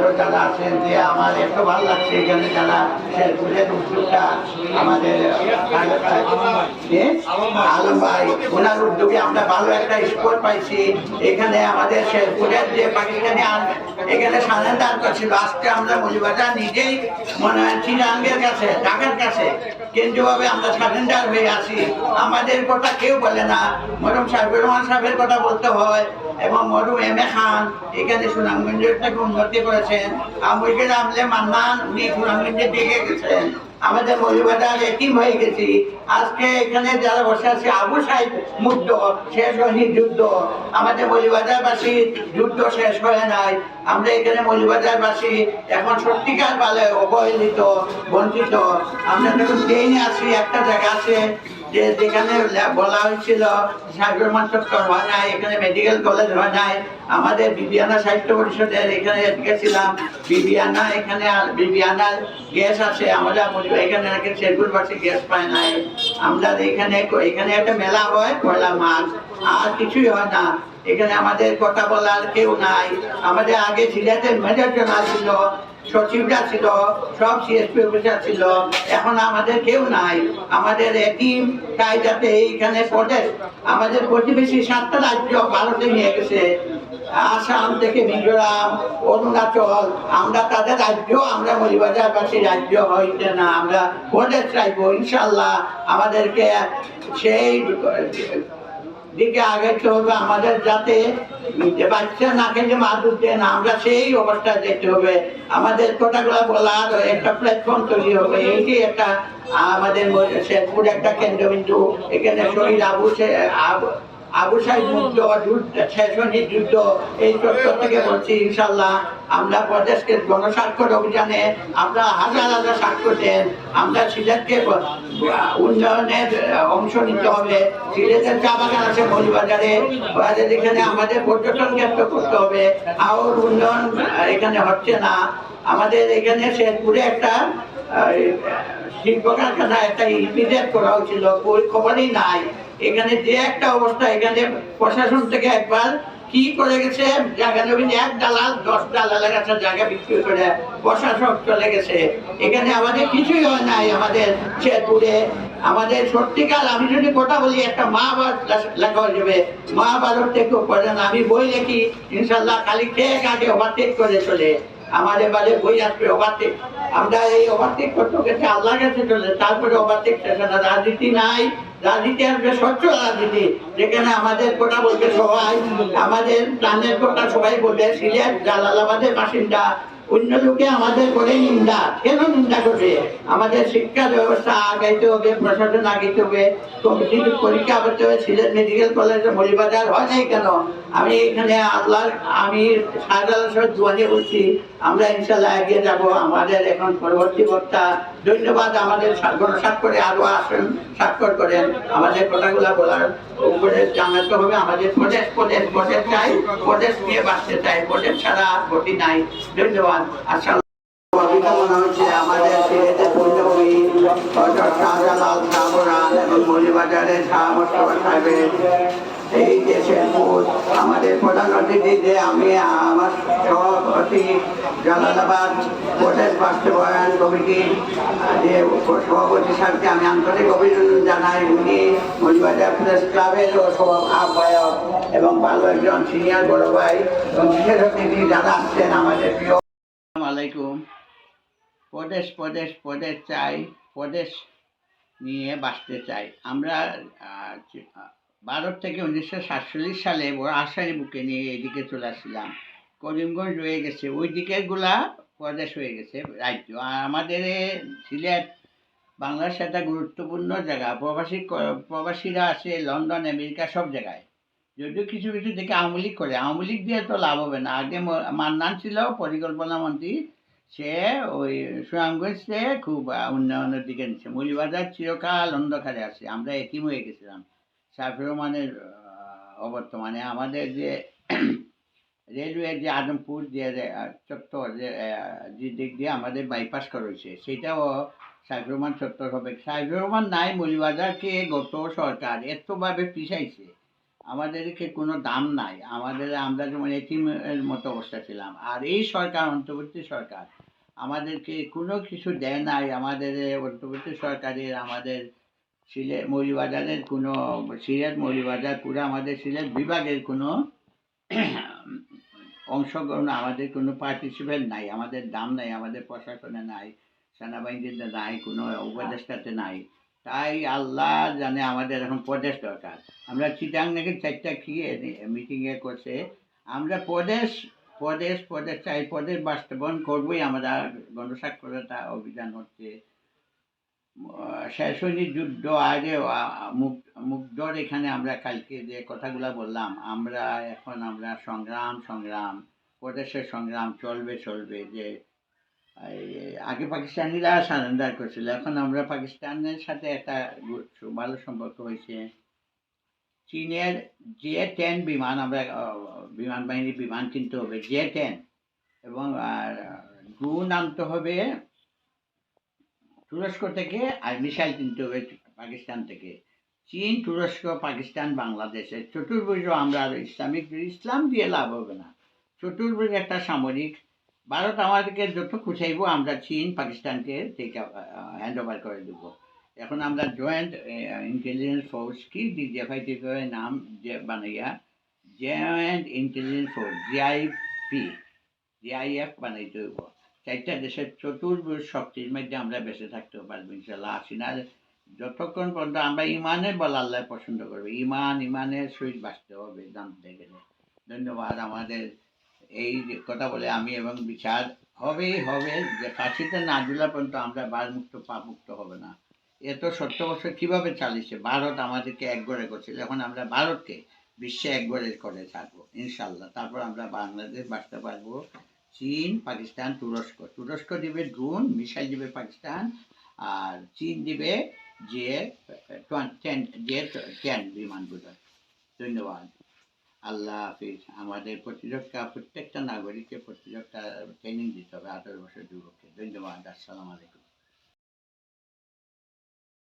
আরও যারা আছেন যে আমার এত ভালো লাগছে এখানে যারা আমাদের আলম ভাই, ওনার উদ্যোগে আমরা ভালো একটা পাইছি। এখানে আমাদের শেরপুরের যে পাকিস্তানি এখানে করছিল আজকে আমরা নিজেই মনে হয় চিরাঙ্গের কাছে, ঢাকার কাছে। কেন্দ্রীয়ভাবে আমরা সারেন্ডার হয়ে আছি। আমাদের কথা কেউ বলে না। মরম সাহেবের রহমান সাহেবের কথা বলতে হয়। এবং মরুম এম এ খান। এখানে সুনামগঞ্জের থেকে উন্নতি করেছেন আমরিকের আমলে মান্নান, উনি সুনামগঞ্জে ডেকে গেছেন। আমাদের মৌলবাজার এটিম হয়ে গেছি। আজকে এখানে যারা বসে আছে, আবু সাহেব মুক্ত শেষ হয়নি যুদ্ধ। আমাদের মৌলবাজারবাসী যুদ্ধ শেষ হয় নাই। আমরা এখানে মৌলবাজারবাসী এখন সত্যিকার ভালো অবহেলিত, বঞ্চিত। আমরা যখন ট্রেনে আছি একটা জায়গা আছে যে যেখানে বলা হয়েছিল সাগর চত্বর হয় নাই, এখানে মেডিকেল কলেজ হয় নাই। আমাদের বিবিয়ানা সাহিত্য পরিষদের এখানে গেছিলাম বিবিয়ানা এখানে বিবিয়ানার গ্যাস আছে, আমরা এখানে নাকি শেরপুর বাসে গ্যাস পায় নাই। আমরা এখানে এখানে একটা মেলা হয়, পয়লা মাঘ। আর কিছুই হয় না। এখানে আমাদের কথা বলার কেউ নাই। আমাদের আগে সিলেটের মেজর জেনারেল ছিল সচিবরা ছিল, সব সিএসপি অফিসার ছিল। এখন আমাদের কেউ নাই। আমাদের এটিম তাই যাতে এইখানে প্রদেশ, আমাদের প্রতিবেশী সাতটা রাজ্য ভারতে নিয়ে গেছে। আসাম থেকে মিজোরাম, অরুণাচল, আমরা তাদের রাজ্য, আমরা মরিবাজারবাসী রাজ্য হইতে না, আমরা প্রদেশ চাইব, ইনশাল্লাহ। আমাদেরকে সেই দিকে আগাইতে হবে আমাদের যাতে বাচ্চা না খেলে মা দুধ দেয় না, আমরা সেই অবস্থা যেতে হবে। আমাদের কথাগুলো বলার একটা প্ল্যাটফর্ম তৈরি হবে। এইটি একটা আমাদের শেরপুর একটা কেন্দ্রবিন্দু এখানে শহীদ আবু আবু- আবু সাহেব মুক্ত শেষনী যুদ্ধ এই চত্বর থেকে বলছি ইনশাল্লাহ আমরা প্রদেশকে গণস্বাক্ষর অভিযানে আমরা হাজার হাজার স্বাক্ষর দেন। আমরা সিলেটকে উন্নয়নের অংশ নিতে হবে। সিলেটের চা বাগান আছে মৌলবাজারে এখানে আমাদের পর্যটন কেন্দ্র করতে হবে। আর উন্নয়ন এখানে হচ্ছে না। আমাদের এখানে শেরপুরে একটা শিল্প কারখানা একটা ইপিজেড করা হয়েছিল। ওই খবরই নাই। এখানে যে একটা অবস্থা, এখানে প্রশাসন থেকে একবার কি করে গেছে? জায়গা জমি এক দালাল, দশ দালালের কাছে জায়গা বিক্রি করে প্রশাসক চলে গেছে। এখানে আমাদের কিছুই হয় নাই, আমাদের শেরপুরে। আমাদের সত্যিকার, আমি যদি কথা বলি, একটা মহাভারত লেখা হয়ে যাবে মহাভারত থেকে পড়ে না, আমি বই লিখি ইনশাল্লাহ খালি টেক আগে ওভারটেক করে চলে। আমাদের বাড়ি বই আসবে ওভারটেক আমরা এই ওভারটেক করতে গেছে আল্লাহ কাছে চলে, তারপরে ওভারটেক রাজনীতি নাই। রাজনীতি আসবে স্বচ্ছ রাজনীতি, যেখানে আমাদের কোটা বলতে সবাই, আমাদের প্রাণের কোটা সবাই বলবে, সিলেট জালালাবাদের বাসিন্দা, অন্য লোকে আমাদের করে নিন্দা। কেন নিন্দা করবে? আমাদের শিক্ষা ব্যবস্থা আগাইতে হবে, প্রশাসন আগাইতে হবে কমিটি পরীক্ষা করতে হবে, সিলেট মেডিকেল কলেজ মলিবাজার হয় নাই কেন? আমি এখানে আল্লাহ, আমি শাহজালাল বলছি, আমরা ইনশাল্লাহ এগিয়ে যাব, আমাদের এখন পরবর্তী বক্তা। ধন্যবাদ, আমাদের গণস্বাক্ষরে আরও আসেন, স্বাক্ষর করেন। আমাদের কথাগুলো বলার উপরে জানাতে হবে। আমাদের প্রদেশ প্রদেশ প্রদেশ চাই, প্রদেশ নিয়ে বাঁচতে চাই, প্রদেশ ছাড়া গতি নাই। ধন্যবাদ। হচ্ছে আমাদের সাহেবের এই দেশের ভোট আমাদের প্রধান অতিথি যে আমি, আমার সভাপতি জালালাবাদ প্রদেশ বাস্তবায়ন কমিটির যে সভাপতি সাহেবকে আমি আন্তরিক অভিনন্দন জানাই। উনি মৌলিবাজার প্রেস ক্লাবের আহ্বায়ক এবং ভালো একজন সিনিয়র বড় ভাই এবং বিশেষ অতিথি যারা আসছেন আমাদের প্রিয়। আলাইকুম। প্রদেশ প্রদেশ প্রদেশ চাই, প্রদেশ নিয়ে বাঁচতে চাই। আমরা ভারত থেকে উনিশশো সাতচল্লিশ সালে আশারি বুকে নিয়ে এদিকে চলে আসছিলাম। করিমগঞ্জ রয়ে গেছে। ওই দিকেরগুলা প্রদেশ হয়ে গেছে, রাজ্য। আর আমাদের সিলেট বাংলাদেশ একটা গুরুত্বপূর্ণ জায়গা। প্রবাসী প্রবাসীরা আছে লন্ডন, আমেরিকা, সব জায়গায়। যদিও কিছু কিছু দিকে আওয়ামী লীগ করে। আওয়ামী লীগ দিয়ে তো লাভ হবে না। আগে মান্নান ছিল পরিকল্পনা মন্ত্রী। সে ওই সুনামগঞ্জে খুব উন্নয়নের দিকে নিচ্ছে। মৌলিবাজার চিরকাল অন্ধকারে আছে। আমরা একিম হয়ে গেছিলাম। সাফির রহমানের অবর্তমানে আমাদের যে রেলওয়ে যে আদমপুর যে চত্বর যে দিক দিয়ে আমাদের বাইপাস করা হয়েছে সেটাও সাইফুর রহমান চত্বর হবে। সাইফুর রহমান নাই মৌলিবাজারকে গত সরকার এতভাবে পিছাইছে। আমাদেরকে কোনো দাম নাই। আমাদের, আমরা যেমন এটিমের মতো অবস্থা ছিলাম। আর এই সরকার, অন্তর্বর্তী সরকার আমাদেরকে কোনো কিছু দেয় নাই। আমাদের অন্তর্বর্তী সরকারের, আমাদের সিলেট মৌলিবাজারের কোনো, সিলেট মৌলিবাজার পুরো আমাদের সিলেট বিভাগের কোনো অংশগ্রহণ, আমাদের কোনো পার্টিসিপেট নাই, আমাদের দাম নাই, আমাদের প্রশাসনে নাই সেনাবাহিনীতে নাই, কোনো উপদেষ্টাতে নাই। তাই আল্লাহ জানে আমাদের এখন প্রদেশ দরকার। আমরা চিটাং নাকি চারটা খেয়ে মিটিংয়ে করছে। আমরা প্রদেশ প্রদেশ প্রদেশ, চাই প্রদেশ বাস্তবায়ন করবোই, আমরা গণস্বাক্ষরতা অভিযান হচ্ছে। শেষনী যুদ্ধ আগে মুগ্ধর এখানে আমরা কালকে যে কথাগুলো বললাম, আমরা এখন আমরা সংগ্রাম সংগ্রাম, প্রদেশের সংগ্রাম চলবে চলবে যে আগে পাকিস্তানিরা সারেন্ডার করছিল, এখন আমরা পাকিস্তানের সাথে একটা ভালো সম্পর্ক হয়েছে। চীনের জে টেন বিমান, আমরা বিমান বাহিনীর বিমান কিনতে হবে, জে টেন, এবং আর ড্রোন আনতে হবে তুরস্ক থেকে আর মিসাইল কিনতে হবে পাকিস্তান থেকে। চীন, তুরস্ক, পাকিস্তান বাংলাদেশে চতুর্ভুজ আমরা আর ইসলামিক ইসলাম দিয়ে লাভ হবে না। চতুর্ভুজ একটা সামরিক। ভারত আমাদেরকে যত খুঁচাইবো, আমরা চীন, পাকিস্তানকে হ্যান্ড ওভার করে দেবো। এখন আমরা জয়েন্ট ইন্টেলিজেন্স ফোর্স কি? ডিজিএফআইটি করে নাম বানাইয়া। Joint intelligence force GIP GIF বানাইতে হইব। চারটা দেশের চতুর্ভুজ শক্তির মধ্যে আমরা বেঁচে থাকতে পারব, ইনশাল্লাহ। আসিনার যতক্ষণ পর্যন্ত আমরা ইমানের বলা আল্লাহ পছন্দ করবে, ইমান, ইমানের সহিত বাঁচতে হবে জানতে গেলে ধন্যবাদ আমাদের এই কথা বলে আমি এবং বিচার হবেই হবে, যে ফাঁসিতে না ঝুলা পর্যন্ত আমরা বার মুক্ত পাপ মুক্ত হবে না। এত সত্তর বছর কীভাবে চালিয়েছে? ভারত আমাদেরকে একগড়ে করছিল এখন আমরা ভারতকে বিশ্বে একগড়ে করে থাকব, ইনশাল্লাহ। তারপর আমরা বাংলাদেশ বাঁচতে পারব। চীন, পাকিস্তান, তুরস্ক। তুরস্ক দিবে ড্রোন, মিসাইল দিবে পাকিস্তান, আর চীন দিবে যে টেন যে টেন বিমানগুলো। ধন্যবাদ। আল্লাহ হাফিজ। আমাদের প্রতিরক্ষা, প্রত্যেকটা নাগরিককে প্রতিরক্ষা ট্রেনিং দিতে হবে আঠারো বছর যুবককে। ধন্যবাদ। আসসালামু আলাইকুম।